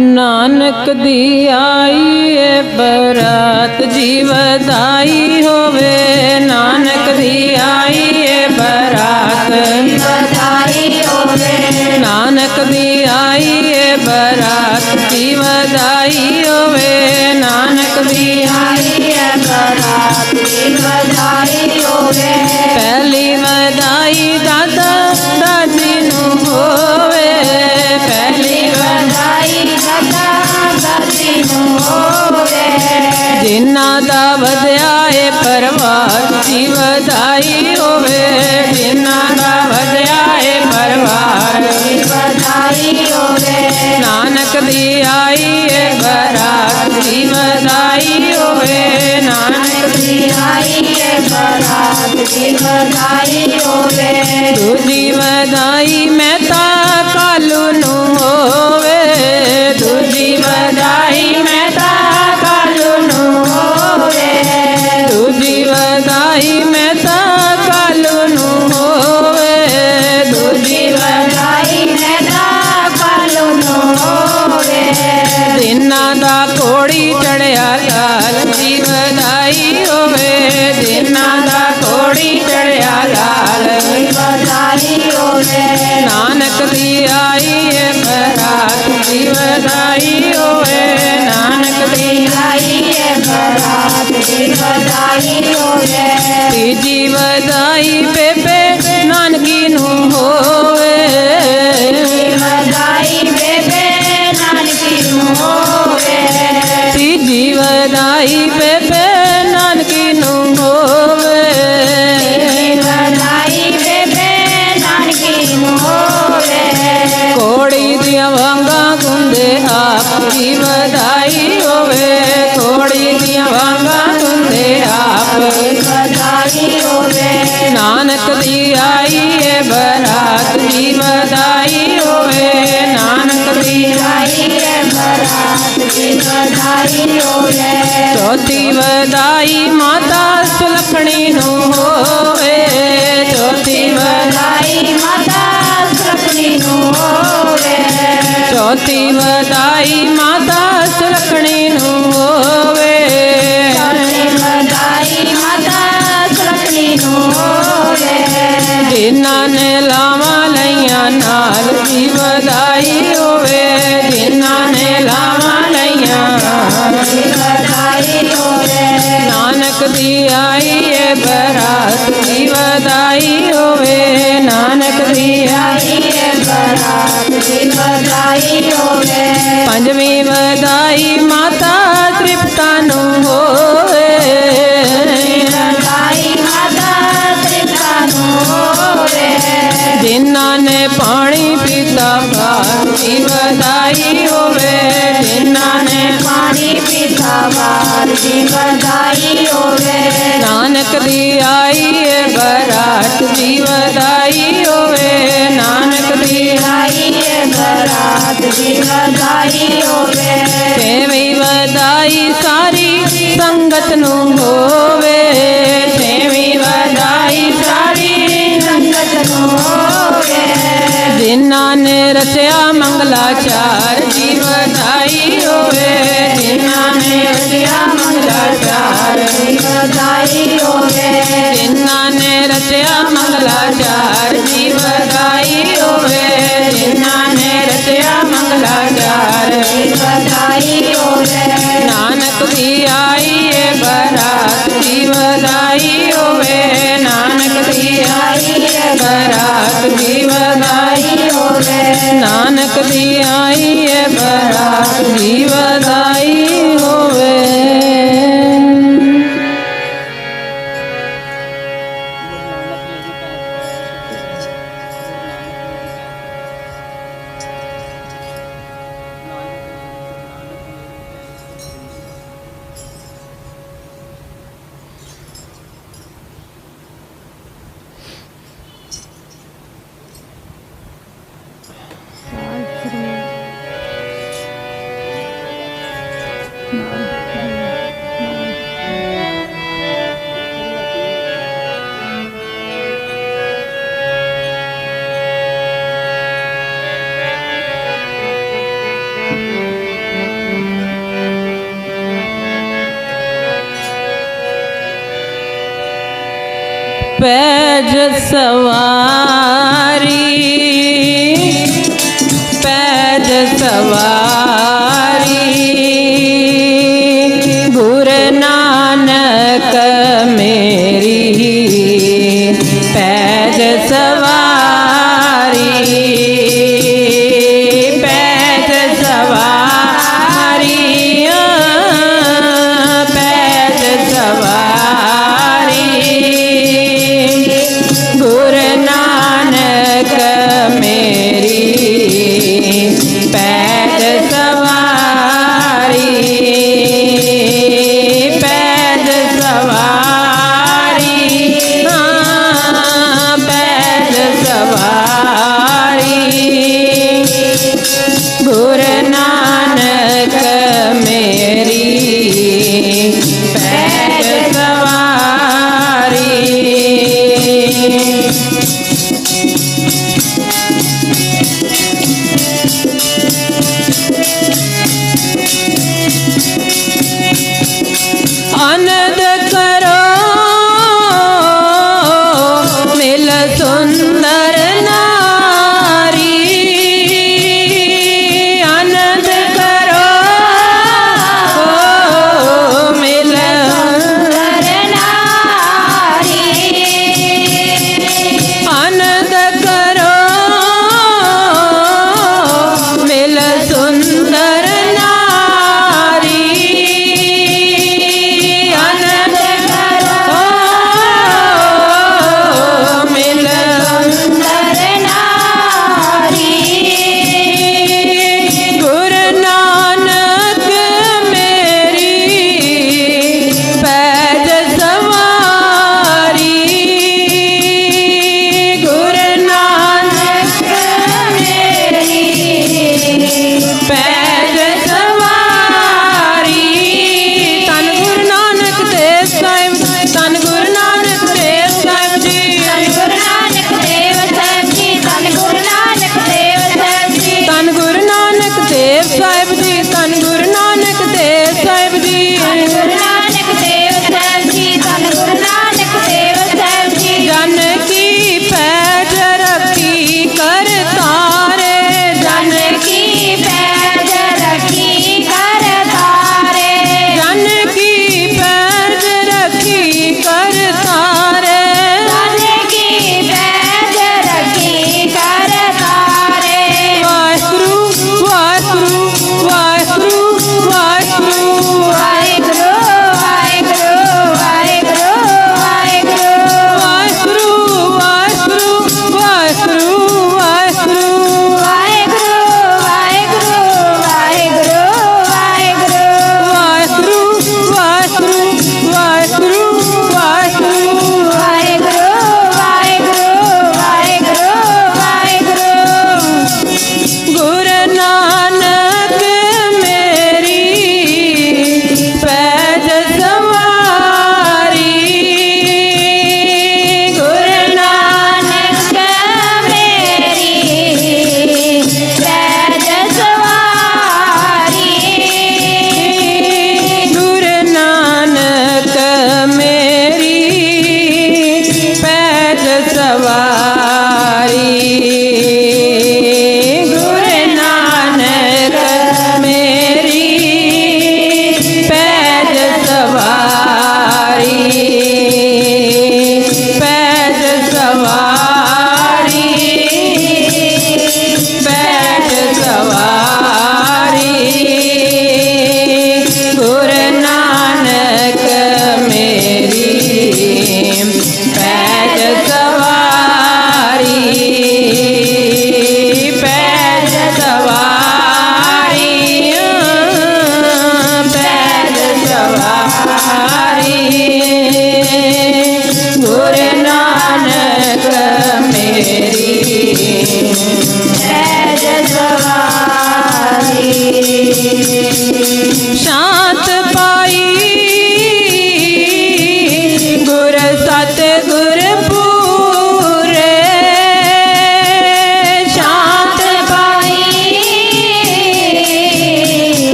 ਨਾਨਕ ਦੀ ਆਈ ਏ ਬਰਾਤ ਜੀ ਵਧਾਈ ਹੋਵੇ। ਨਾਨਕ ਦੀ ਆਈ ਏ ਬਰਾਤ ਵਧਾਈ ਹੋਵੇ। ਨਾਨਕ ਦੀ ਆਈ ਏ ਬਰਾਤ ਜੀ ਵਧਾਈ ਹੋਵੇ। ਨਾਨਕ ਦੀ ਆਈ ਹੈ ਬਰਾਤ। ਵਧਿਆ ਏ ਪਰਿਵਾਰ ਦੀ ਵਧਾਈ ਹੋਵੇ। ਜਿਨ੍ਹਾਂ ਦਾ ਵਧਿਆ ਏ ਪਰਿਵਾਰ ਦੀ ਵਧਾਈ ਹੋਵੇ। ਨਾਨਕ ਦੀ ਆਈ ਦਿਨਾਂ ਦਾ ਕੋੜੀ ਚੜਿਆ ਲਾਲ ਦੀ ਵਧਾਈ ਹੋਵੇ ਦਿਨਾਂ ਦਾ ਕੋੜੀ ਚੜਿਆ ਲਾਲ ਵਧਾਈ ਹੋਵੇ ਨਾਨਕ ਦੀ ਆਈ ਏ ਬਰਾਤ ਦੀ ਵਧਾਈ ਹੋਵੇ, ਨਾਨਕ ਦੀ ਆਈ ਹੈ ਬਰਾਤ ਦੀ ਵਧਾਈ ਹੋਵੇ। ਤੀਜੀ ਵਧਾਈ ਬੇਬੇ ਨਾਨਕੀ ਨੂੰ ਹੋ ਵਧਾਈ ਬੇਬੇ ਨਾਨਕੀ ਨੂੰ ਹੋਵੇ ਵਧਾਈ ਬੇਬੇ ਨਾਨਕੀ ਨੂੰ ਹੋਵੇ ਕੋੜੀ ਦੀਆਂ ਵਾਂਗਾਂ ਗੁੰਦੇ ਆਪ ਦੀ ਵਧਾਈ ਹੋਵੇ ਕੋੜੀ ਦੀਆਂ ਵਾਂਗਾਂ ਗੁੰਦੇ ਆਪ ਵਧਾਈ ਹੋਵੇ ਨਾਨਕ ਦੀ ਆਈ ਏ ਬਰਾਤ ਦੀ ਵਧਾਈ ਵਧਾਈ ਹੋਵੇ ਚੌਥੀ ਵਧਾਈ ਮਾਤਾ ਸੁਲਖਣੀ ਨੂੰ ਹੋਵੇ ਚੌਥੀ ਵਧਾਈ ਮਾਤਾ ਸੁਖਣੀ ਨੂੰ ਹੋਵੇ ਚੌਥੀ ਵਧਾਈ ਮਾਤਾ ਸੁਲਖਣੀ ਨੂੰ ਹੋਵੇ ਚੌਥੀ ਵਧਾਈ ਮਾਤਾ ਸੁਖਣੀ ਨੂੰ ਹੋਵੇ ਜਿਨ੍ਹਾਂ ਨੇ ਲਾਵਾਂ ਲਈਆਂ ਨਾਲ ਦੀ ਵਧਾਈ ਹੋਵੇ ਬਰਾਤ ਦੀ ਵਧਾਈ ਹੋਵੇ ਨਾਨਕ ਦੀ ਆਈ ਹੈ ਬਰਾਤ ਦੀ ਵਧਾਈ ਹੋਵੇ। ਪੰਜਵੀਂ ਵਧਾਈ ਸੰਗਤ ਨੂੰ ਹੋਵੇ ਛੇਵੀਂ ਵਧਾਈ ਸਾਰੀ। ਸੰਗਤ ਨੂੰ ਹੋਵੇ। ਜਿਨ੍ਹਾਂ ਨੇ ਰਚਿਆ ਮੰਗਲਾਚਾਰ ਦੀ ਬਰਾਤ ਪੈਜ ਸਵਾਰੀ ਪੈਜ ਸਵਾਰੀ। ਗੁਰ ਨਾਨਕ ਮੇਰੀ ਪੈਜ ਸਵਾਰੀ।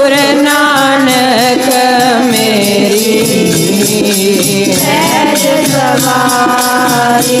ਗੁਰ ਨਾਨਕ ਮੇਰੀ। ਸਹਿਜ ਸਵਾਰੀ